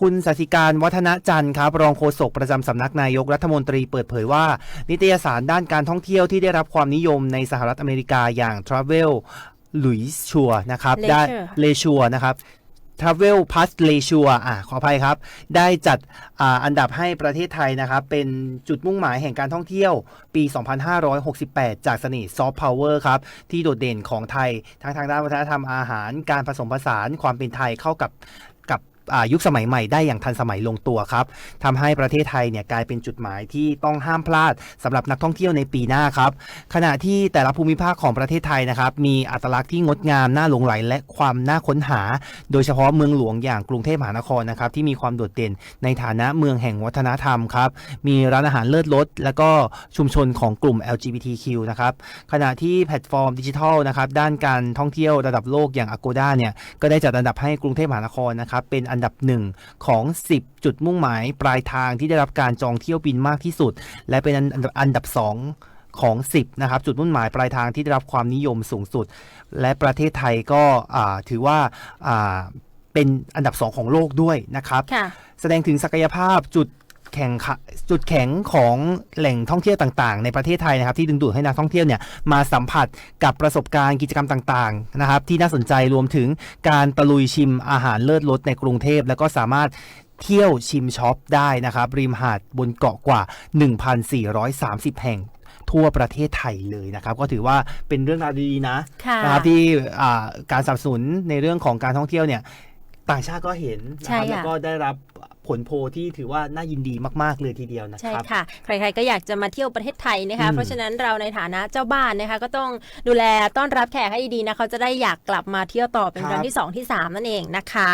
คุณสศิการวัฒนจันทร์ครับรองโฆษกประจำสำนักนายกรัฐมนตรีเปิดเผยว่า นิตยสารด้านการท่องเที่ยวที่ได้รับความนิยมในสหรัฐอเมริกาอย่าง Travel หลุยส์ชัวนะครับ Leisure ได้เลชัวนะครับ Travel Plus Leisure อะขออภัยครับ ได้จัดอ่าอันดับให้ประเทศไทยนะครับ เป็นจุดมุ่งหมายแห่งการท่องเที่ยวปี 2568 จากเสน่ห์ซอฟต์พาวเวอร์ครับ ที่โดดเด่นของไทย ทั้งทางด้านวัฒนธรรมอาหาร การผสมผสานความเป็นไทยเข้ากับกับอ่า ยุคสมัยใหม่ได้อย่างทันสมัยลงตัวครับทำให้ประเทศไทยเนี่ยกลายเป็นจุดหมายที่ต้องห้ามพลาดสำหรับนักท่องเที่ยวในปีหน้าครับ ขณะที่แต่ละภูมิภาคของประเทศไทยนะครับมีอัตลักษณ์ที่งดงามน่าหลงไหลและความน่าค้นหา โดยเฉพาะเมืองหลวงอย่างกรุงเทพมหานครนะครับที่มีความโดดเด่นในฐานะเมืองแห่งวัฒนธรรมครับมีร้านอาหารเลิศรสแล้วก็ชุมชนของกลุ่ม LGBTQ นะครับขณะที่แพลตฟอร์มดิจิทัลนะครับด้านการท่องเที่ยวระดับโลกอย่าง Agoda เนี่ยก็ได้จัดอันดับให้กรุงเทพมหานครนะครับเป็นอันดับหนึ่งของ 10 จุดมุ่งหมายปลายทางที่ได้รับการจองเที่ยวบินมากที่สุด และเป็นอันดับอันดับ2ของ 10 นะครับ จุดมุ่งหมายปลายทางที่ได้รับความนิยมสูงสุด และประเทศไทยก็อ่าถือว่าอ่าเป็นอันดับ 2 ของโลกด้วยนะครับค่ะแสดงถึงศักยภาพจุด แข่งขันจุดแข็งของแหล่งท่องเที่ยวต่างๆ ในประเทศไทยนะครับที่ดึงดูดให้นักท่องเที่ยวเนี่ยมาสัมผัสกับประสบการณ์กิจกรรมต่างๆนะครับที่น่าสนใจรวมถึงการตะลุยชิมอาหารเลิศรสในกรุงเทพ แล้วก็สามารถเที่ยวชิมช็อปได้นะครับริมหาดบนเกาะกว่า 1,430 แห่งทั่วประเทศไทยเลยนะครับ ก็ถือว่าเป็นเรื่องราวดีๆนะค่ะนะครับที่อ่าการสนับสนุนในเรื่องของการท่องเที่ยวเนี่ยต่างชาติก็เห็นนะใช่ครับค่ะแล้วก็ได้รับ ผลโพลที่ถือว่าน่ายินดีมาก ๆ เลยทีเดียวนะใช่ครับค่ะ ใครๆก็อยากจะมาเที่ยวประเทศไทยนะคะ อืมเพราะฉะนั้นเราในฐานะเจ้าบ้านนะคะ ก็ต้องดูแลต้อนรับแขกให้ดีๆนะเขาจะได้อยากกลับมาเที่ยวต่อเป็นครับครั้งที่2ที่3นั่นเองนะคะ